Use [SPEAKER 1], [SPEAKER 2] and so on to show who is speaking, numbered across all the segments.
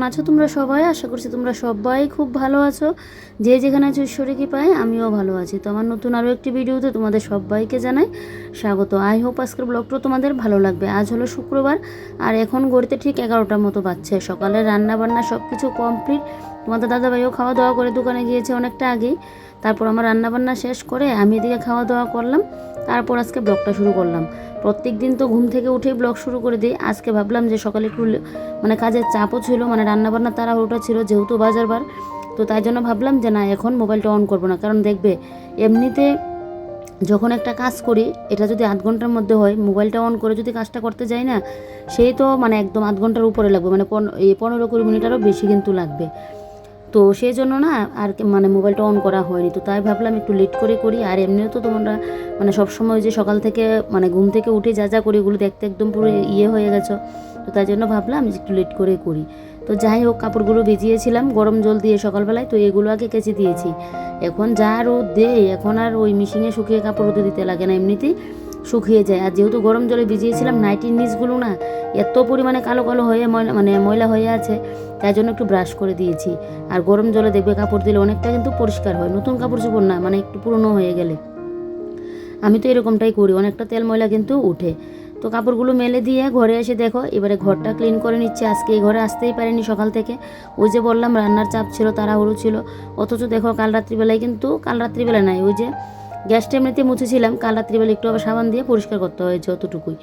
[SPEAKER 1] কেমন আছো তোমরা সবাই? আশা করছি তোমরা সবাই খুব ভালো আছো। যে যেখানে আছো ঈশ্বরে কি পায় আমিও ভালো আছি। তো আমার নতুন আরও একটি ভিডিওতে তোমাদের সবাইকে জানাই স্বাগত। আই হোপ আজকের ব্লগটা তোমাদের ভালো লাগবে। আজ হলো শুক্রবার, আর এখন গড়িতে ঠিক এগারোটার মতো বাজছে। সকালে রান্না বান্না সব কিছু কমপ্লিট তোমাদের দাদাভাইও খাওয়া দাওয়া করে দোকানে গিয়েছে অনেকটা আগেই। তারপর আমার রান্না বান্না শেষ করে আমি এদিকে খাওয়া দাওয়া করলাম। তারপর আজকে ব্লগটা শুরু করলাম। প্রত্যেক দিন তো ঘুম থেকে উঠেই ব্লগ শুরু করে দিই। আজকে ভাবলাম যে সকালে একটু মানে কাজের চাপও ছিল মানে রান্নাবান্না তাড়াহুড়োটা ছিল যেহেতু বাজার বার তো তাই জন্য ভাবলাম যে না, এখন মোবাইলটা অন করব না। কারণ দেখবে, এমনিতে যখন একটা কাজ করি, এটা যদি আধ ঘণ্টার মধ্যে হয়, মোবাইলটা অন করে যদি কাজটা করতে যাই না, সেই তো মানে একদম আধ ঘণ্টার উপরে লাগবে। মানে পন- পনেরো কুড়ি মিনিট আরও বেশি কিন্তু লাগবে। তো সেই জন্য না আর কি মানে মোবাইলটা অন করা হয়নি। তো তাই ভাবলাম একটু লেট করে করি। আর এমনিও তো তোমরা মানে সবসময় যে সকাল থেকে মানে ঘুম থেকে উঠে যা যা করি এগুলো দেখতে একদম পুরো ইয়ে হয়ে গেছো। তো তাই জন্য ভাবলাম যে একটু লেট করে করি। তো যাই হোক কাপড়গুলো ভিজিয়েছিলাম গরম জল দিয়ে সকালবেলায়। তো এগুলো আগে কেচে দিয়েছি। এখন যা রোদ দেয় এখন আর ওই মেশিনে শুকিয়ে কাপড় রোদে দিতে লাগে না এমনিতেই। শুকিয়ে যায়। আর যেহেতু গরম জলে ভিজিয়েছিলাম নাইটির নিচগুলো না এত পরিমাণে কালো কালো হয়ে ময়লা মানে ময়লা হয়ে আছে, তাই জন্য একটু ব্রাশ করে দিয়েছি। আর গরম জলে দেখবে কাপড় দিলে অনেকটা কিন্তু পরিষ্কার হয়, নতুন কাপড় চোপড় না মানে একটু পুরনো হয়ে গেলে। আমি তো এরকমটাই করি, অনেকটা তেল ময়লা কিন্তু উঠে। তো কাপড়গুলো মেলে দিয়ে ঘরে এসে দেখো, এবারে ঘরটা ক্লিন করে নিচ্ছে, আজকে এই ঘরে আসতেই পারিনি সকাল থেকে। ওই যে বললাম, রান্নার চাপ ছিল তারা তাড়াহুড়ো ছিল। অথচ দেখো কাল রাত্রিবেলায় কিন্তু, কাল রাত্রিবেলা নাই, ওই যে গ্যাসটা এমনিতে মুছেছিলাম, কাল রাত্রিবেলা একটু আবার সাবান দিয়ে পরিষ্কার করতে হয় যতটুকুই।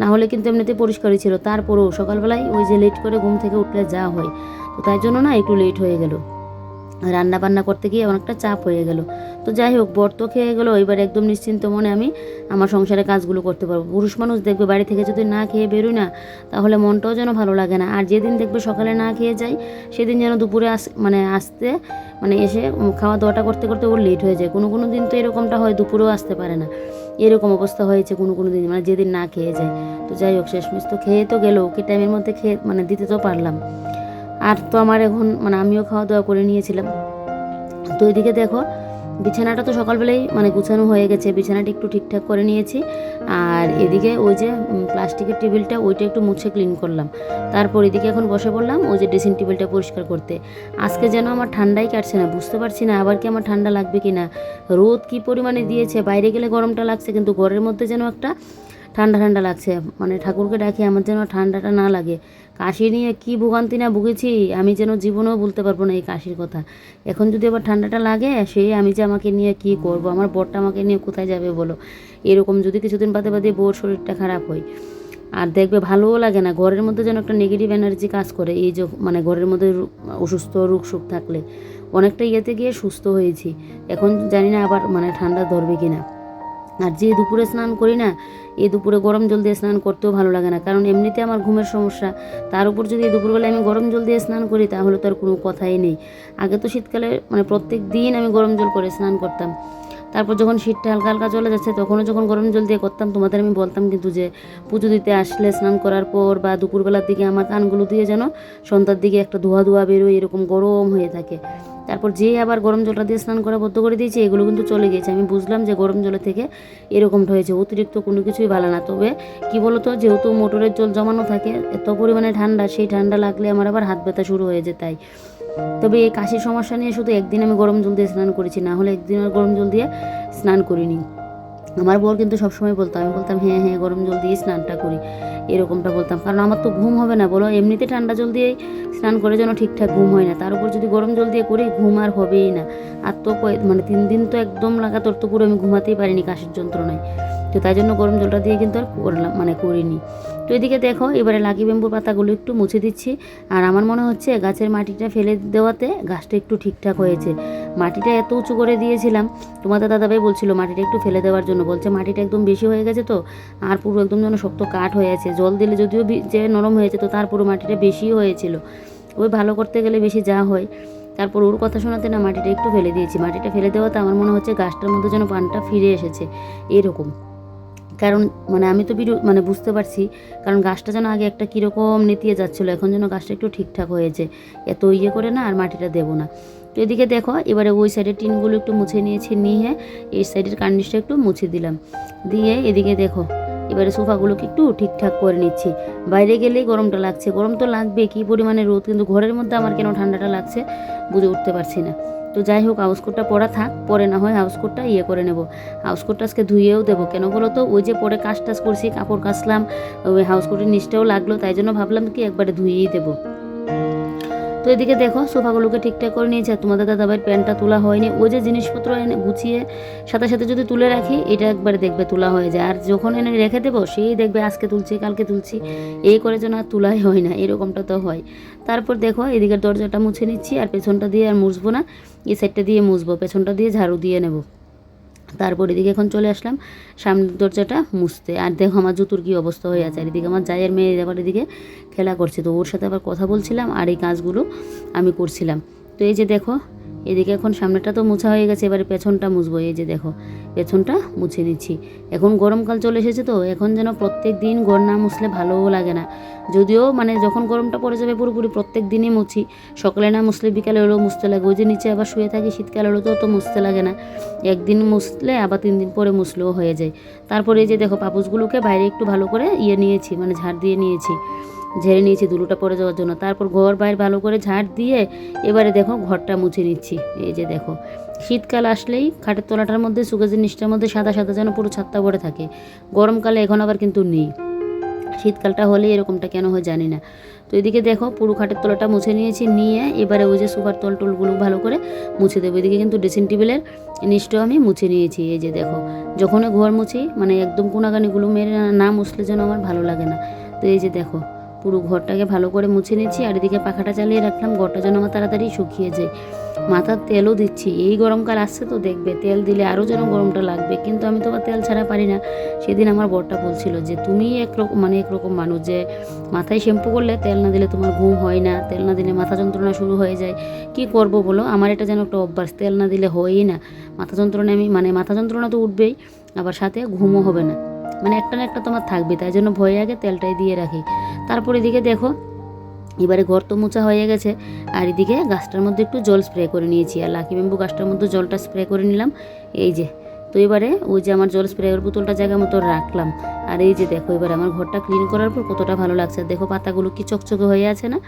[SPEAKER 1] না হলে কিন্তু এমনিতে পরিষ্কারই ছিল। তারপরেও সকালবেলায় ওই যে লেট করে ঘুম থেকে উঠলে যা হয়, তো তাই জন্য না একটু লেট হয়ে গেল। রান্না বান্না করতে গিয়ে অনেকটা চাপ হয়ে গেল। তো যাই হোক, বর তো খেয়ে গেলো, এবার একদম নিশ্চিন্ত মনে আমি আমার সংসারে কাজগুলো করতে পারব। পুরুষ মানুষ দেখবে বাড়ি থেকে যদি না খেয়ে বেরোই না, তাহলে মনটাও যেন ভালো লাগে না। আর যেদিন দেখবে সকালে না খেয়ে যাই সেদিন যেন দুপুরে আস মানে আসতে মানে এসে খাওয়া দাওয়াটা করতে করতে ওর লেট হয়ে যায়। কোনো কোনো দিন তো এরকমটা হয়, দুপুরেও আসতে পারে না। এরকম অবস্থা হয়েছে কোনো কোনো দিন মানে যেদিন না খেয়ে যায়। তো যাই হোক, শেষমেশ তো খেয়ে তো গেলো, ওকে টাইমের মধ্যে খেয়ে মানে দিতে তো পারলাম। আর তো আমার এখন মানে আমিও খাওয়া দাওয়া করে নিয়েছিলাম। তো এদিকে দেখো, বিছানাটা তো সকালবেলাই মানে গুছানো হয়ে গেছে। বিছানাটা একটু ঠিকঠাক করে নিয়েছি। আর এদিকে ওই যে প্লাস্টিকের টেবিলটা, ওইটা একটু মুছে ক্লিন করলাম। তারপর এদিকে এখন বসে পড়লাম, ওই যে ড্রেসিং টেবিলটা পরিষ্কার করতে। আজকে যেন আমার ঠান্ডাই কাটছে না, বুঝতে পারছি না আবার কি আমার ঠান্ডা লাগবে কি না রোদ কি পরিমাণে দিয়েছে, বাইরে গেলে গরমটা লাগছে, কিন্তু ঘরের মধ্যে যেন একটা ঠান্ডা ঠান্ডা লাগছে। মানে ঠাকুরকে ডাকি, আমার যেন ঠান্ডাটা না লাগে। কাশি নিয়ে কি ভোগান্তি না ভুগেছি, আমি যেন জীবনেও বলতে পারব না এই কাশির কথা। এখন যদি আবার ঠান্ডাটা লাগে সেই আমি যে আমাকে নিয়ে কি করব, আমার বরটা আমাকে নিয়ে কোথায় যাবে বলো? এরকম যদি কিছুদিন বাদে বাদে বোর শরীরটা খারাপ হয়। আর দেখবে ভালোও লাগে না, ঘরের মধ্যে যেন একটা নেগেটিভ এনার্জি কাজ করে। এই যে মানে ঘরের মধ্যে অসুস্থ, রোগ সুখ থাকলে। অনেকটা ইয়েতে গিয়ে সুস্থ হয়েছি। এখন জানি না আবার মানে ঠান্ডা ধরবে কি না আর যে দুপুরে স্নান করি না এই দুপুরে গরম জল দিয়ে স্নান করতেও ভালো লাগে না। কারণ এমনিতে আমার ঘুমের সমস্যা। তার উপর যদি এই দুপুরবেলায় আমি গরম জল দিয়ে স্নান করি, তাহলে তো আর কোনো কথাই নেই। আগে তো শীতকালে মানে প্রত্যেক দিন আমি গরম জল করে স্নান করতাম। তারপর যখন শীতটা হালকা হালকা চলে যাচ্ছে, তখনও যখন গরম জল দিয়ে করতাম, তোমাদের আমি বলতাম কিন্তু যে, পুজো দিতে আসলে স্নান করার পর বা দুপুরবেলার দিকে আমার কানগুলো দিয়ে যেন সন্ধ্যার দিকে একটা ধোয়া ধোয়া বেরোয়, এরকম গরম হয়ে থাকে। তারপর যে আবার গরম জলটা দিয়ে স্নান করা বদ্ধ করে দিয়েছি, এগুলো কিন্তু চলে গিয়েছে। আমি বুঝলাম যে গরম জলে থেকে এরকমটা হয়েছে, অতিরিক্ত কোনো কিছুই ভালো না। তবে কি বলতো, যেহেতু মোটরের জল জমানো থাকে, এত পরিমাণে ঠান্ডা, সেই ঠান্ডা লাগলে আমার আবার হাত ব্যথা শুরু হয়ে যায় তাই। তবে এই কাশির সমস্যা নিয়ে শুধু একদিন আমি গরম জল দিয়ে স্নান করেছি, না হলে একদিন আর গরম জল দিয়ে স্নান করিনি। আমার বর কিন্তু সবসময় বলতো, আমি বলতাম হ্যাঁ হ্যাঁ গরম জল দিয়ে স্নানটা করি। এরকমটা বলতাম। কারণ আমার তো ঘুম হবে না, বলো। এমনিতে ঠান্ডা জল দিয়ে স্নান করে যেন ঠিকঠাক ঘুম হয় না। তার উপর যদি গরম জল দিয়ে করি, ঘুম আর হবেই না। আর তো মানে তিন দিন তো একদম লাগাতার তো পুরো আমি ঘুমাতেই পারিনি কাশের যন্ত্রণায়। তো তাই জন্য গরম জলটা দিয়ে কিন্তু আর করলাম মানে করিনি। তো এদিকে দেখো, এবারে লাগি বেম্বুর পাতাগুলো একটু মুছে দিচ্ছি। আর আমার মনে হচ্ছে গাছের মাটিটা ফেলে দেওয়াতে গাছটা একটু ঠিকঠাক হয়েছে। মাটিটা এত উঁচু করে দিয়েছিলাম, তোমাদের দাদাভাই বলছিল মাটিটা একটু ফেলে দেওয়ার জন্য। বলছে মাটিটা একদম বেশি হয়ে গেছে তো, আর পুরো একদম যেন শক্ত কাঠ হয়ে আছে। জল দিলে যদিও যে নরম হয়েছে তো তার পুরো মাটিটা বেশি হয়েছিল। ওই ভালো করতে গেলে বেশি যা হয়। তারপর ওর কথা শোনাতে না মাটিটা একটু ফেলে দিয়েছি। মাটিটা ফেলে দেওয়াতে আমার মনে হচ্ছে গাছটার মধ্যে যেন পানটা ফিরে এসেছে। এরকম। কারণ মানে আমি তো ভিডিও মানে বুঝতে পারছি, কারণ গাছটা যেন আগে একটা কীরকম নেতিয়ে যাচ্ছিল, এখন যেন গাছটা একটু ঠিকঠাক হয়েছে। এত ইয়ে করে না আর মাটিটা দেবো না। তো এদিকে দেখো, এবারে ওই সাইডের টিনগুলো একটু মুছে নিয়েছি, নিয়ে এই সাইডের কার্নিশটা একটু মুছে দিলাম। দিয়ে এদিকে দেখো, এবারে সোফাগুলোকে একটু ঠিকঠাক করে নিচ্ছি। বাইরে গেলেই গরমটা লাগছে। গরম তো লাগবে কী পরিমাণে রোদ, কিন্তু ঘরের মধ্যে আমার কেন ঠান্ডাটা লাগছে বুঝে উঠতে পারছি না। তো যাই হোক হাউস কোটটা পরা থাক, পরে না হয় হাউস কোটটা ইয়ে করে নেব। হাউস হাউসকোটটা আজকে ধুয়েও দেবো। কেন বলো তো? ওই যে পরে কাজ টাজ করছি, কাপড় কাচলাম, ওই হাউস কোটের নিচটাও লাগল, তাই জন্য ভাবলাম কি একবারে ধুয়েই দেবো। তো এদিকে দেখো, সোফাগুলোকে ঠিকঠাক করে নিয়েছে। তোমাদের দাদাভাইয়ের প্যান্টটা তোলা হয়নি। ওই যে জিনিসপত্র এনে গুছিয়ে সাথে সাথে যদি তুলে রাখি, এটা একবারে দেখবে তোলা হয়ে যায়। আর যখন এনে রেখে দেবো, সেই দেখবে আজকে তুলছি, কালকে তুলছি। এই করে যেন আর তোলাই হয় না, এরকমটা তো হয়। তারপর দেখো, এদিকের দরজাটা মুছে নিচ্ছি, আর পেছনটা দিয়ে আর মুছবো না। এই সাইডটা দিয়ে মুছবো, পেছনটা দিয়ে ঝাড়ু দিয়ে নেব। তারপর এদিকে এখন চলে আসলাম, সামনের দরজাটা মুছতে। আর দেখো আমার জুতুর কী অবস্থা হয়ে আছে। আর এদিকে আমার জায়ের মেয়ে আবার এদিকে খেলা করছে। তো ওর সাথে আবার কথা বলছিলাম আর এই কাজগুলো আমি করছিলাম। তো এই যে দেখো এদিকে এখন সামনেটা তো মোছা হয়ে গেছে, এবারে পেছনটা মুছবো। এই যে দেখো, পেছনটা মুছে নিচ্ছি। এখন গরমকাল চলে এসেছে তো, এখন যেন প্রত্যেক দিন ঘর না মুছলে ভালোও লাগে না। যদিও মানে যখন গরমটা পড়ে যাবে পুরোপুরি প্রত্যেক দিনই মুছি, সকালে না মুছলে বিকালে হলেও মুছতে লাগে। ওই যে নিচে আবার শুয়ে থাকি, শীতকাল হলেও তো অত মুছতে লাগে না। একদিন মুছলে আবার তিন দিন পরে মুছলেও হয়ে যায়। তারপরে এই যে দেখো পাপুসগুলোকে বাইরে একটু ভালো করে ইয়ে নিয়েছি মানে ঝাড় দিয়ে নিয়েছি। ঝেড়ে নিয়েছি দুলোটা পরে যাওয়ার জন্য। তারপর ঘর বাইরে ভালো করে ঝাড় দিয়ে এবারে দেখো ঘরটা মুছে নিচ্ছি। এই যে দেখো, শীতকাল আসলেই খাটের তলাটার মধ্যে, সুগাজের নিচটার মধ্যে সাদা সাদা যেন পুরো ছাত্তা ভরে থাকে। গরমকালে এখন আবার কিন্তু নেই। শীতকালটা হলে এরকমটা কেন হয় জানি না। তো এদিকে দেখো পুরো খাটের তলাটা মুছে নিয়েছি, নিয়ে এবারে ওই যে সুপার তল টলগুলো ভালো করে মুছে দেবো। এদিকে কিন্তু ড্রেসিং টেবিলের নিচটাও আমি মুছে নিয়েছি। এই যে দেখো, যখনই ঘর মুছি মানে একদম কোনাগানিগুলো মেরে না মুছলে যেন আমার ভালো লাগে না। তো এই যে দেখো পুরো ঘরটাকে ভালো করে মুছে নিচ্ছি আর এদিকে পাখাটা চালিয়ে রাখলাম, ঘরটা যেন আমার তাড়াতাড়ি শুকিয়ে যায়। মাথার তেলও দিচ্ছি, এই গরমকাল আসছে তো দেখবে, তেল দিলে আরও যেন গরমটা লাগবে। কিন্তু আমি তো আবার তেল ছাড়া পারি না। সেদিন আমার বরটা বলছিল যে, তুমি একরকম মানে একরকম মানুষ যে, মাথায় শ্যাম্পু করলে তেল না দিলে তোমার ঘুম হয় না, তেল না দিলে মাথা যন্ত্রণা শুরু হয়ে যায়। কি করব বলো? আমার এটা যেন একটা অভ্যাস, তেল না দিলে হয়ই না। মাথা যন্ত্রণা আমি মানে মাথা যন্ত্রণা তো উঠবেই, আবার সাথে ঘুমও হবে না। মানে একটা না একটা তোমার থাকবে, তাই জন্য ভয়ে আগে তেলটাই দিয়ে রাখি। তারপর এদিকে দেখো, এবারে ঘর তো মোছা হয়ে গেছে, আর এদিকে গাছটার মধ্যে একটু জল স্প্রে করে নিয়েছি, আর লাকি বেম্বু গাছটার মধ্যে জলটা স্প্রে করে নিলাম। এই যে, তো এবারে ওই যে আমার জল স্প্রের বোতলটা জায়গা মতো রাখলাম। আর এই যে দেখো, এবার আমার ঘরটা ক্লিন করার পর কতটা ভালো লাগছে। দেখো পাতাগুলো কি চকচকে হয়ে আছে না?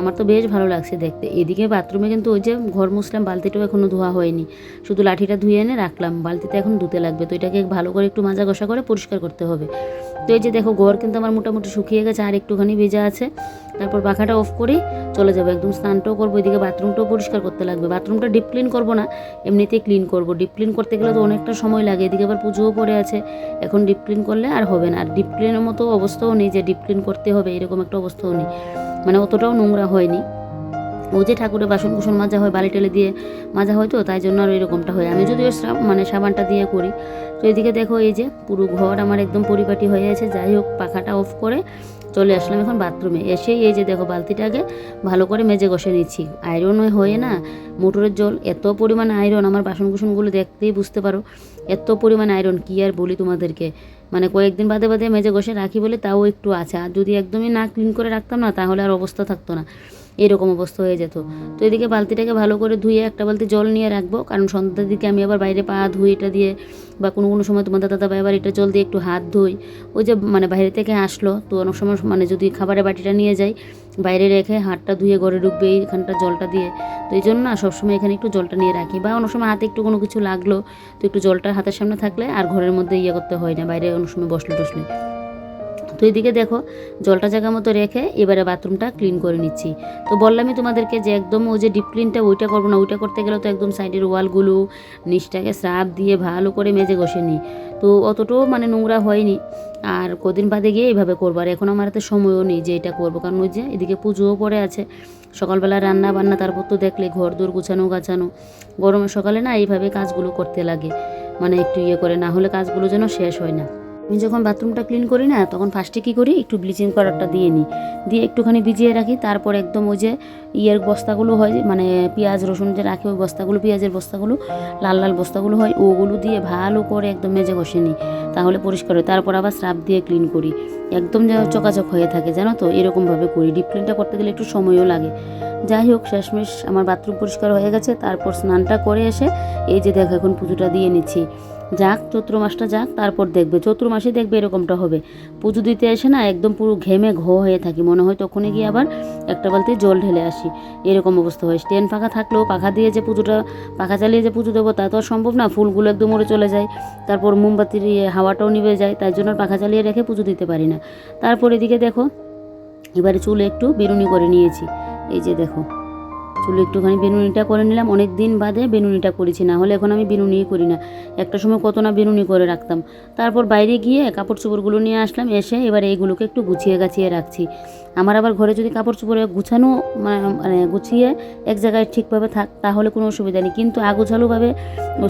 [SPEAKER 1] আমার তো বেশ ভালো লাগছে দেখতে। এদিকে বাথরুমে কিন্তু ওই যে ঘর মুসলাম বালতিটাও এখনও ধোয়া হয়নি। শুধু লাঠিটা ধুয়ে এনে রাখলাম, বালতিতে এখন ধুতে লাগবে। তো এটাকে ভালো করে একটু মাজা ঘষা করে পরিষ্কার করতে হবে। তো এই যে দেখো, ঘর কিন্তু আমার মোটামুটি শুকিয়ে গেছে, আর একটুখানি ভেজা আছে। তারপর পাখাটা অফ করে চলে যাব। একদম স্নানটাও করব, এদিকে বাথরুমটাও পরিষ্কার করতে লাগবে। বাথরুমটা ডিপ ক্লিন করব না, এমনিতেই ক্লিন করব। ডিপ ক্লিন করতে গেলে তো অনেকটা সময় লাগে। এদিকে আবার পুজোও পড়ে আছে, এখন ডিপ ক্লিন করলে আর হবে না। আর ডিপ ক্লিনের মতো অবস্থাও নেই যে ডিপ ক্লিন করতে হবে, এরকম একটা অবস্থাও নেই। মানে অতটাও নোংরা হয়নি। ও যে ঠাকুরের বাসন কুসন মাজা হয়, বালি টেলে দিয়ে মাজা হয় তো, তাই জন্য আর এরকমটা হয়। আমি যদিও মানে সাবানটা দিয়ে করি। তো এদিকে দেখো এই যে পুরো ঘর আমার একদম পরিপাটি হয়ে আছে। যাই হোক, পাখাটা অফ করে চলে আসলাম এখন বাথরুমে এসেই এই যে দেখো বালতিটাকে ভালো করে মেজে ঘষে নিচ্ছি। আয়রন হয়ে না মোটরের জল, এত পরিমাণ আয়রন আমার বাসন কুসনগুলো দেখতেই বুঝতে পারো। এত পরিমাণ আয়রন কি আর বলি তোমাদেরকে? মানে কয়েকদিন বাদে বাদে মেজে ঘষে রাখি বলে তাও একটু আছে। আর যদি একদমই না ক্লিন করে রাখতাম না, তাহলে আর অবস্থা থাকতো না। এরকম অবস্থা হয়ে যেত। তো এদিকে বালতিটাকে ভালো করে ধুয়ে একটা বালতি জল নিয়ে রাখব। কারণ সন্ধ্যার দিকে আমি আবার বাইরে পা ধুই এটা দিয়ে বা কোনো কোনো সময় তোমাদের দাদা ভাই আবার এটা জল দিয়ে একটু হাত ধুই। ওই যে মানে বাইরে থেকে আসলো, তো অনেক সময় মানে যদি খাবারের বাটিটা নিয়ে যাই, বাইরে রেখে হাতটা ধুয়ে ঘরে ঢুকবে এইখানটা জলটা দিয়ে। তো এই জন্য না সবসময় এখানে একটু জলটা নিয়ে রাখি। বা অনেক সময় হাতে একটু কোনো কিছু লাগল, তো একটু জলটা হাতের সামনে থাকলে আর ঘরের মধ্যে ইয়ে করতে হয় না, বাইরে অনেক সময় বসলে টসলে তো এদিকে দেখো, জলটা জায়গা মতো রেখে এবারে বাথরুমটা ক্লিন করে নিচ্ছি। তো বললামই তোমাদেরকে যে একদম ওই যে ডিপ ক্লিনটা ওইটা করব না, ওইটা করতে গেলে তো একদম সাইডের ওয়ালগুলো, নিচটাকে স্রাব দিয়ে ভালো করে মেজে ঘষে নিই। তো অতটাও মানে নোংরা হয়নি, আর কদিন বাদে গিয়ে এইভাবে করব। আর এখন আমার হাতে সময়ও নেই যে এটা করব, কারণ ওই যে এদিকে পুজোও পড়ে আছে। সকালবেলা রান্না বান্না তারপর তো দেখলে ঘর দোর গুছানো গাছানো। গরমের সকালে না এইভাবে কাজগুলো করতে লাগে মানে একটু ইয়ে করে, না হলে কাজগুলো যেন শেষ হয় না। আমি যখন বাথরুমটা ক্লিন করি না, তখন ফার্স্টে কী করি? একটু ব্লিচিং পাউডারটা দিয়ে নিই। দিয়ে একটুখানি ভিজিয়ে রাখি। তারপর একদম ওই যে ইয়ের বস্তাগুলো হয় মানে পেঁয়াজ, রসুন যে রাখি, ওই বস্তাগুলো, পেঁয়াজের বস্তাগুলো, লাল লাল বস্তাগুলো হয়, ওগুলো দিয়ে ভালো করে একদম মেজে ঘষে নিই। তাহলে পরিষ্কার হয়। তারপর আবার স্রাব দিয়ে ক্লিন করি। একদম যেন চকাচক হয়ে থাকে, জানো তো? এরকমভাবে করি। ডিপ ক্লিনটা করতে গেলে একটু সময়ও লাগে। যাই হোক, শেষমেশ আমার বাথরুম পরিষ্কার হয়ে গেছে। তারপর স্নানটা করে এসে এই যে দেখো, এখন পুজোটা দিয়ে নিচ্ছি। যাক, চৈত্র মাসটা যাক, তারপর দেখবে। চৈত্র মাসে দেখবে এরকমটা হবে। পুজো দিতে এসে না একদম পুরো ঘেমে ঘো হয়ে থাকি। মনে হয় তখনই গিয়ে আবার একটা বালতি জল ঢেলে আসি। এরকম অবস্থা হয়। স্ট্যান্ড পাখা থাকলেও পাখা দিয়ে যে পুজোটা, পাখা চালিয়ে যে পুজো দেবো, তা তো আর সম্ভব না। ফুলগুলো একদম মরে চলে যায়। তারপর মোমবাতির ইয়ে হাওয়াটাও নিভে যায়। তাই জন্য পাখা চালিয়ে রেখে পুজো দিতে পারি না। তারপর এদিকে দেখো, এবারে চুলে একটু বেরুনি করে নিয়েছি। এই যে দেখো। চুলে একটুখানি বেনুনিটা করে নিলাম। অনেক দিন বাদে বেনুনিটা করেছি, না হলে এখন আমি বেনুনিই করি না। একটা সময় কত না বেনুনি করে রাখতাম। তারপর বাইরে গিয়ে কাপড় চোপড়গুলো নিয়ে আসলাম, এসে এবার এইগুলোকে একটু গুছিয়ে গাছিয়ে রাখছি। আমার আবার ঘরে যদি কাপড় চোপড়ে গুছানো মানে মানে গুছিয়ে এক জায়গায় ঠিকভাবে থাক, তাহলে কোনো অসুবিধা নেই। কিন্তু আগুছালুভাবে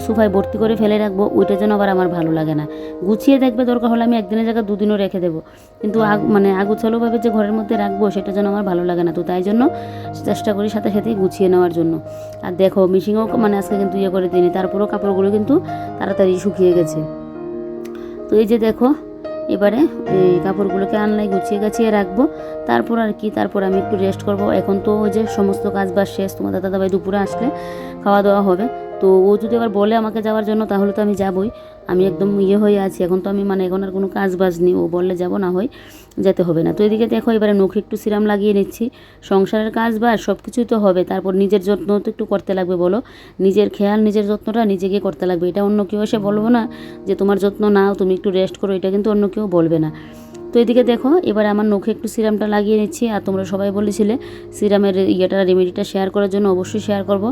[SPEAKER 1] সোফায় ভর্তি করে ফেলে রাখব, ওইটা যেন আবার আমার ভালো লাগে না। গুছিয়ে দেখবে দরকার হলে আমি একদিনের জায়গায় দুদিনও রেখে দেবো। কিন্তু মানে আগুছালুভাবে যে ঘরের মধ্যে রাখব, সেটা যেন আমার ভালো লাগে না। তো তাই জন্য চেষ্টা করি সাথে সাথেই গুছিয়ে নেওয়ার জন্য। আর দেখো মিশিংও মানে আজকে কিন্তু ইয়ে করে দিইনি, তারপরেও কাপড়গুলো কিন্তু তাড়াতাড়ি শুকিয়ে গেছে। তো এই যে দেখো, এবারে এই কাপড়গুলোকে আনলাই গুছিয়ে গাছিয়ে রাখব। তারপর আর কি, তারপর আমি একটু রেস্ট করব। এখন তো ওই যে সমস্ত কাজ বাজ শেষ তোমার দাদা দাদাভাই দুপুরে আসলে খাওয়া দাওয়া হবে। তো ও যদি আবার বলে আমাকে যাওয়ার জন্য, তাহলে তো আমি যাবই। আমি একদম ইয়ে হয়ে আছি। এখন তো আমি মানে এখন আর কোনো কাজ বাজ নেই। ও বললে যাব, না হয় যেতে হবে না। তো এদিকে দেখো, এবারে নখে একটু সিরাম লাগিয়ে নিচ্ছি। সংসারের কাজ বা সব কিছুই তো হবে। তারপর নিজের যত্ন তো একটু করতে লাগবে, বলো। নিজের খেয়াল, নিজের যত্নটা নিজেকে করতে লাগবে। এটা অন্য কেউ এসে বলব না যে, তোমার যত্ন নাও, তুমি একটু রেস্ট করো। এটা কিন্তু অন্য কেউ বলবে না। তো এদিকে দেখো, এবার আমার নখে একটু সিরামটা লাগিয়ে নিচ্ছি। আর তোমরা সবাই বলেছিলে সিরামের ইয়েটা, রেমেডিটা শেয়ার করার জন্য অবশ্যই শেয়ার করব।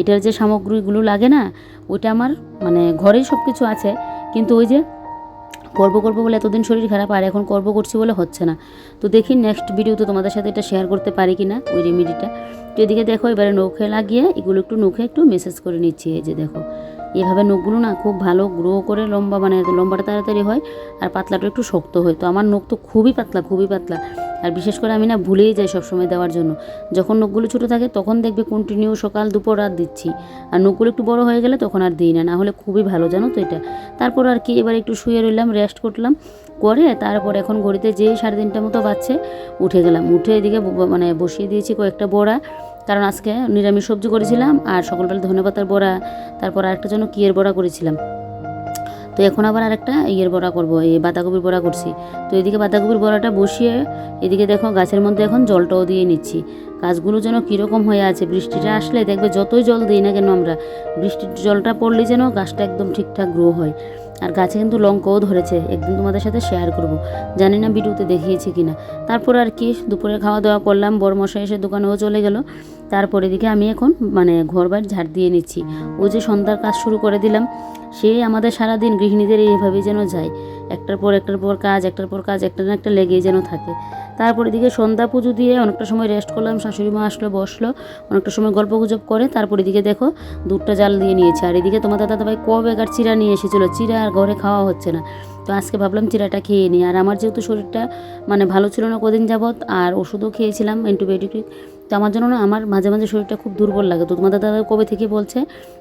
[SPEAKER 1] এটার যে সামগ্রীগুলো লাগে না, ওইটা আমার মানে ঘরেই সব কিছু আছে। কিন্তু ওই যে করব করব বলে এতদিন শরীর খারাপ, আর এখন করব করছি বলে হচ্ছে না। তো দেখি নেক্সট ভিডিওতে তোমাদের সাথে এটা শেয়ার করতে পারি কি না ওই রেমেডিটা। তো এদিকে দেখো, এবারে নখে লাগিয়ে এগুলো একটু নখে একটু মেসেজ করে নিচ্ছি, এই যে দেখো। এভাবে নখগুলো না খুব ভালো গ্রো করে লম্বা মানে লম্বাটা তাড়াতাড়ি হয় আর পাতলাটা একটু শক্ত হয়। তো আমার নখ তো খুবই পাতলা খুবই পাতলা। আর বিশেষ করে আমি না ভুলেই যাই সবসময় দেওয়ার জন্য। যখন নখগুলো ছোটো থাকে তখন দেখবে কন্টিনিউ সকাল, দুপুর, রাত দিচ্ছি। আর নখগুলো একটু বড় হয়ে গেলে তখন আর দিই না না হলে খুবই ভালো, জানো তো এটা। তারপর আর কি, এবার একটু শুয়ে রইলাম রেস্ট করলাম। করে তারপর এখন ঘড়িতে যে সাড়ে তিনটা মতো বাজছে, উঠে গেলাম। উঠে এদিকে মানে বসিয়ে দিয়েছি কয়েকটা বড়া। কারণ আজকে নিরামিষ সবজি করেছিলাম আর সকালবেলা ধনেপাতার বড়া, তারপর আরেকটা জন্য কিয়ের বড়া করেছিলাম। তো এখন আবার আরেকটা ইয়ের বড়া করব, এই বাঁধাকপির বড়া করছি। তো এদিকে বাঁধাকপির বড়াটা বসিয়ে এদিকে দেখো গাছের মধ্যে এখন জলটাও দিয়ে নিচ্ছি। গাছগুলো যেন কীরকম হয়ে আছে, বৃষ্টিটা আসলে দেখবে যতই জল দিই না কেন আমরা, বৃষ্টির জলটা পড়লে যেন গাছটা একদম ঠিকঠাক গ্রো হয়। আর গাছে কিন্তু লঙ্কাও ধরেছে, একদিন তোমাদের সাথে শেয়ার করব। জানি না ভিডিওতে দেখিয়েছি কি না তারপর আর কি, দুপুরে খাওয়া দাওয়া করলাম বড় মশাই এসে দোকানেও চলে গেল। তারপর এদিকে আমি এখন মানে ঘর বাড়ি ঝাড় দিয়ে নিচ্ছি। ও যে সন্ধ্যার কাজ শুরু করে দিলাম, সে আমাদের সারাদিন গৃহিণীদের এইভাবেই যেন যায়। একটার পর একটার পর কাজ, একটার পর কাজ, একটা না একটা লেগেই যেন থাকে। তারপর এদিকে সন্ধ্যা পুজো দিয়ে অনেকটা সময় রেস্ট করলাম, শাশুড়ি মা আসলো, বসল, অনেকটা সময় গল্প গুজব করে, তারপর এদিকে দেখো দুধটা জাল দিয়ে নিয়েছে। আর এদিকে তোমার দাদা ভাই কবে আর চিরা নিয়ে এসেছিল? চিরা আর ঘরে খাওয়া হচ্ছে না। তো আজকে ভাবলাম চিরাটা খেয়ে নিই। আর আমার যেহেতু শরীরটা মানে ভালো ছিল না কদিন যাবৎ, আর ওষুধও খেয়েছিলাম অ্যান্টিবায়োটিক তো আমার জন্য না, আমার মাঝে মাঝে শরীরটা খুব দুর্বল লাগে। তো তোমার দাদা কবে থেকে বলছে?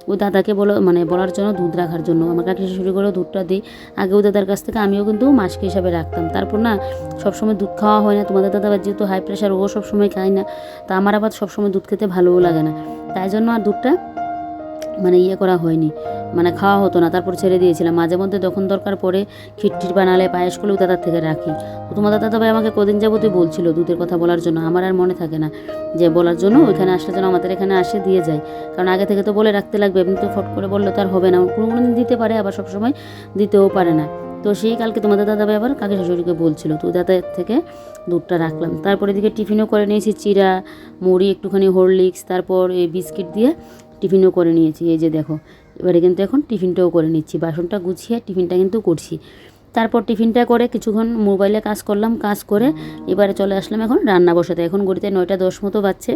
[SPEAKER 1] ওই দাদাকে বলো মানে বলার জন্য দুধ রাখার জন্য। আমার কাকি শুরু করে দুধটা দিই। আগে ওই দাদার কাছ থেকে আমিও কিন্তু মাসকে হিসাবে রাখতাম। তারপর না, সবসময় দুধ খাওয়া হয় না। তোমাদের দাদা যেহেতু হাই প্রেশার ও সবসময় খায় না। তা আমার আবার সবসময় দুধ খেতে ভালোও লাগে না। তাই জন্য আর দুধটা মানে ইয়ে করা হয়নি। মানে খাওয়া হতো না, তারপর ছেড়ে দিয়েছিলাম। মাঝে মধ্যে যখন দরকার পড়ে খিটটির বানালে পায়েস করলেও দাদার থেকে রাখি। তোমার দাদা তবে আমাকে কদিন যাবতই বলছিল দুধের কথা বলার জন্য। আমার আর মনে থাকে না যে বলার জন্য ওইখানে আসলে যেন আমাদের এখানে আসে দিয়ে যায়। কারণ আগে থেকে তো বলে রাখতে লাগবে, এমনি তো ফট করে বললে তো আর হবে না। কোনো কোনো দিন দিতে পারে, আবার সবসময় দিতেও পারে না। তো সেই কালকে তোমাদের দাদা ভাই আবার কাকে শাশুড়িকে বলছিল তো দাদার থেকে দুধটা রাখলাম। তারপর এদিকে টিফিনও করে নিয়েছি চিরা মুড়ি, একটুখানি হরলিক্স, তারপর এই বিস্কিট দিয়ে টিফিনও করে নিয়েছি, এই যে দেখো। এবারে কিন্তু এখন টিফিনটাও করে নিচ্ছি, বাসনটা গুছিয়ে টিফিনটা কিন্তু করছি। তারপর টিফিনটা করে কিছুক্ষণ মোবাইলে কাজ করলাম, কাজ করে এবারে চলে আসলাম এখন রান্না বসাতে। এখন গড়িতে নয়টা দশ মতো বাজছে।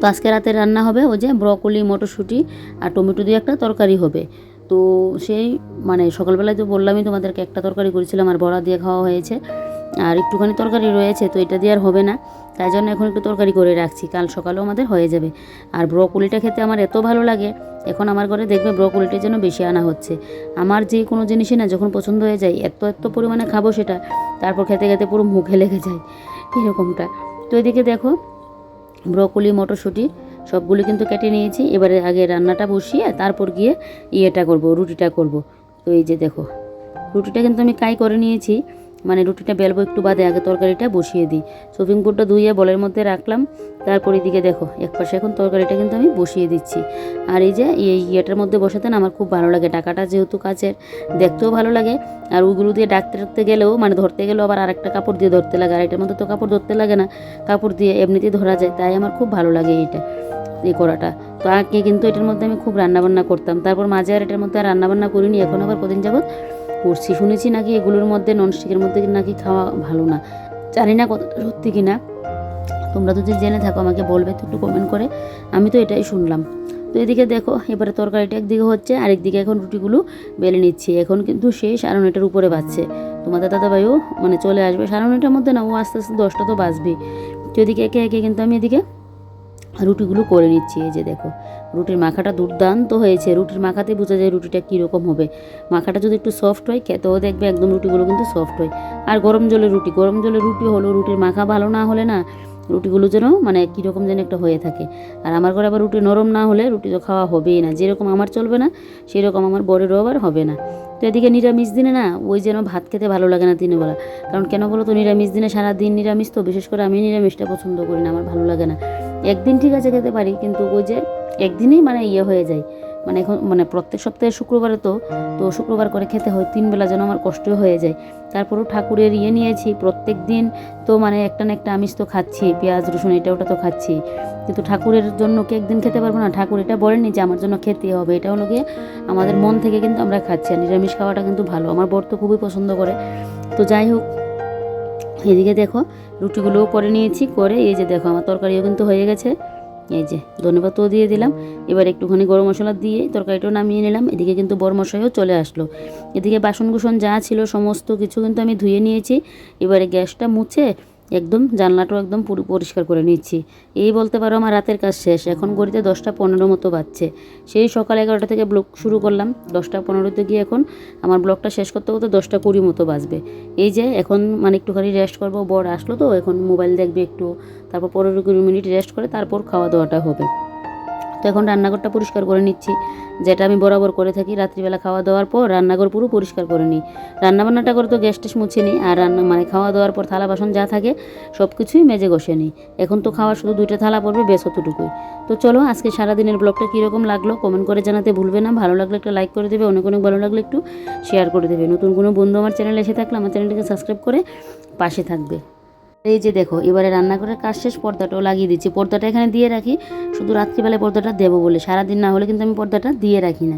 [SPEAKER 1] তো আজকে রাতে রান্না হবে ওই যে ব্রকলি, মটরশুঁটি আর টমেটো দিয়ে একটা তরকারি হবে। তো সেই মানে সকালবেলায় তো বললামই তোমাদেরকে একটা তরকারি করেছিলাম আর বড়া দিয়ে খাওয়া হয়েছে। আর একটুখানি তরকারি রয়েছে, তো এটা দিয়ে আর হবে না। তাই জন্য এখন একটু তরকারি করে রাখছি। কাল সকালেও আমাদের হয়ে যাবে। আর ব্রকলিটা খেতে আমার এত ভালো লাগে, এখন আমার ঘরে দেখবে ব্রকলিটার জন্য বেশি আনা হচ্ছে। আমার যে কোনো জিনিসই না যখন পছন্দ হয়ে যায়, এত এত পরিমাণে খাব সেটা, তারপর খেতে খেতে পুরো মুখে লেগে যায় এরকমটা। তো এদিকে দেখো ব্রকলি মটরশুঁটি, সবগুলো কিন্তু কেটে নিয়েছি। এবারে আগে রান্নাটা বসিয়ে তারপর গিয়ে ইয়েটা করব, রুটিটা করব। তো এই যে দেখো, রুটিটা কিন্তু আমি কাই করে নিয়েছি। মানে রুটিটা বেলবো একটু বাদে, আগে তরকারিটা বসিয়ে দিই। সুপিং পুরটা ধুইয়ে বলের মধ্যে রাখলাম, তারপর এদিকে দেখো এক পাশে এখন তরকারিটা কিন্তু আমি বসিয়ে দিচ্ছি। আর এই যে, এই ইয়েটার মধ্যে বসাতে না আমার খুব ভালো লাগে, টাকাটা যেহেতু কাছের দেখতেও ভালো লাগে। আর ওইগুলো দিয়ে ডাকতে ডাকতে গেলেও মানে ধরতে গেলেও আবার আরেকটা কাপড় দিয়ে ধরতে লাগে, আর এটার মধ্যে তো কাপড় ধরতে লাগে না, কাপড় দিয়ে এমনিতেই ধরা যায়, তাই আমার খুব ভালো লাগে এইটা, এই করাটা তো আগে কিন্তু এটার মধ্যে আমি খুব রান্নাবান্না করতাম, তারপর মাঝে আর এটার মধ্যে আর রান্নাবান্না করিনি, এখন আবার কদিন যাবৎ করছি শুনেছি নাকি এগুলোর মধ্যে ননস্টিকের মধ্যে নাকি খাওয়া ভালো না। জানি না কতটা সত্যি কিনা। তোমরা যদি জেনে থাকো, আমাকে বলবে তো একটু কমেন্ট করে। আমি তো এটাই শুনলাম। তো এদিকে দেখো, এবারে তরকারিটা একদিকে হচ্ছে, আরেকদিকে এখন রুটিগুলো বেলে নিচ্ছি। এখন কিন্তু সেই সাড়ে উপরে বাজছে। তোমাদের দাদাভাইও মানে চলে আসবে। সাড়ে মধ্যে না, ও আস্তে আস্তে দশটা তো বাজবে তো এদিকে একে একে কিন্তু আমি এদিকে রুটিগুলো করে নিচ্ছি। এই যে দেখো রুটির মাখাটা দুর্দান্ত হয়েছে। রুটির মাখাতে বোঝা যায় রুটিটা কীরকম হবে। মাখাটা যদি একটু সফট হয়, খেতেও দেখবে একদম রুটিগুলো কিন্তু সফট হয়। আর গরম জলের রুটি, গরম জলের রুটি হলো রুটির মাখা ভালো না হলে না রুটিগুলো যেন মানে কীরকম যেন একটা হয়ে থাকে। আর আমার ঘরে আবার রুটি নরম না হলে রুটি তো খাওয়া হবেই না। যেরকম আমার চলবে না, সেরকম আমার বরেরও আবার হবে না। তো এদিকে নিরামিষ দিনে না ওই যেন ভাত খেতে ভালো লাগে না দিনেবেলা কারণ কেন বলো তো নিরামিষ দিনে সারা দিন নিরামিষ তো, বিশেষ করে আমি নিরামিষটা পছন্দ করি না, আমার ভালো লাগে না। একদিন ঠিক আছে খেতে পারি, কিন্তু ওই যে একদিনেই মানে ইয়ে হয়ে যায়। মানে এখন মানে প্রত্যেক সপ্তাহে শুক্রবারে তো তো শুক্রবার করে খেতে হয়, তিন বেলা যেন আমার কষ্ট হয়ে যায়। তারপরেও ঠাকুরের ইয়ে নিয়েছি, প্রত্যেক দিন তো মানে একটা না একটা আমিষ তো খাচ্ছি, পেঁয়াজ, রসুন, এটা ওটা তো খাচ্ছি। কিন্তু ঠাকুরের জন্য কি একদিন খেতে পারব না? ঠাকুর এটা বলেনি যে আমার জন্য খেতে হবে, এটা হলো গিয়ে আমাদের মন থেকে কিন্তু আমরা খাচ্ছি। আর নিরামিষ খাওয়াটা কিন্তু ভালো, আমার বর তো খুবই পছন্দ করে। তো যাই হোক এদিকে দেখো, রুটিগুলোও করে নিয়েছি, করে এই যে দেখো আমার তরকারিও কিন্তু হয়ে গেছে। এই যে ধন্যবাদও দিয়ে দিলাম। এবার একটুখানি গরম মশলা দিয়ে তরকারিটাও নামিয়ে নিলাম। এদিকে কিন্তু মশাইও চলে আসলো। এদিকে বাসন কুসন যা ছিল সমস্ত কিছু কিন্তু আমি ধুয়ে নিয়েছি। এবারে গ্যাসটা মুছে একদম জানলাটাও একদম পুরো পরিষ্কার করে নিচ্ছি। এই বলতে পারো আমার রাতের কাজ শেষ। এখন গড়িতে দশটা পনেরো মতো বাজছে। সেই সকাল এগারোটা থেকে ব্লগ শুরু করলাম। দশটা পনেরোতে গিয়ে এখন আমার ব্লগটা শেষ করতে করতে দশটা কুড়ি মতো বাজবে। এই যে এখন মানে একটুখানি রেস্ট করব, বর আসলো তো, এখন মোবাইল দেখবে একটু। তারপর পনেরো কুড়ি মিনিট রেস্ট করে তারপর খাওয়া দাওয়াটা হবে। তো এখন রান্নাঘরটা পরিষ্কার করে নিচ্ছি। যেটা আমি বরাবর করে থাকি রাত্রিবেলা খাওয়া দাওয়ার পর রান্নাঘর পুরো পরিষ্কার করে নিই। রান্নাবান্নাটা করে তো গ্যাস টেস মুছে নিই আর রান্না মানে খাওয়া দাওয়ার পর থালা বাসন যা থাকে সব কিছুই মেজে ঘষে নিই। এখন তো খাওয়ার শুধু দুইটা থালা পড়বে, বেশ অতটুকুই। তো চলো আজকে সারাদিনের ব্লগটা কীরকম লাগল কমেন্ট করে জানাতে ভুলবে না। ভালো লাগলে একটা লাইক করে দেবে, অনেক অনেক ভালো লাগলে একটু শেয়ার করে দেবে। নতুন কোনো বন্ধু আমার চ্যানেলে এসে থাকলে আমার চ্যানেলটাকে সাবস্ক্রাইব করে পাশে থাকবে। এই যে দেখো, এবারে রান্নাঘরের কাজ শেষ, পর্দাটাও লাগিয়ে দিচ্ছি। পর্দাটা এখানে দিয়ে রাখি, শুধু রাত্রিবেলায় পর্দাটা দেবো বলে। সারাদিন না হলে কিন্তু আমি পর্দাটা দিয়ে রাখি না।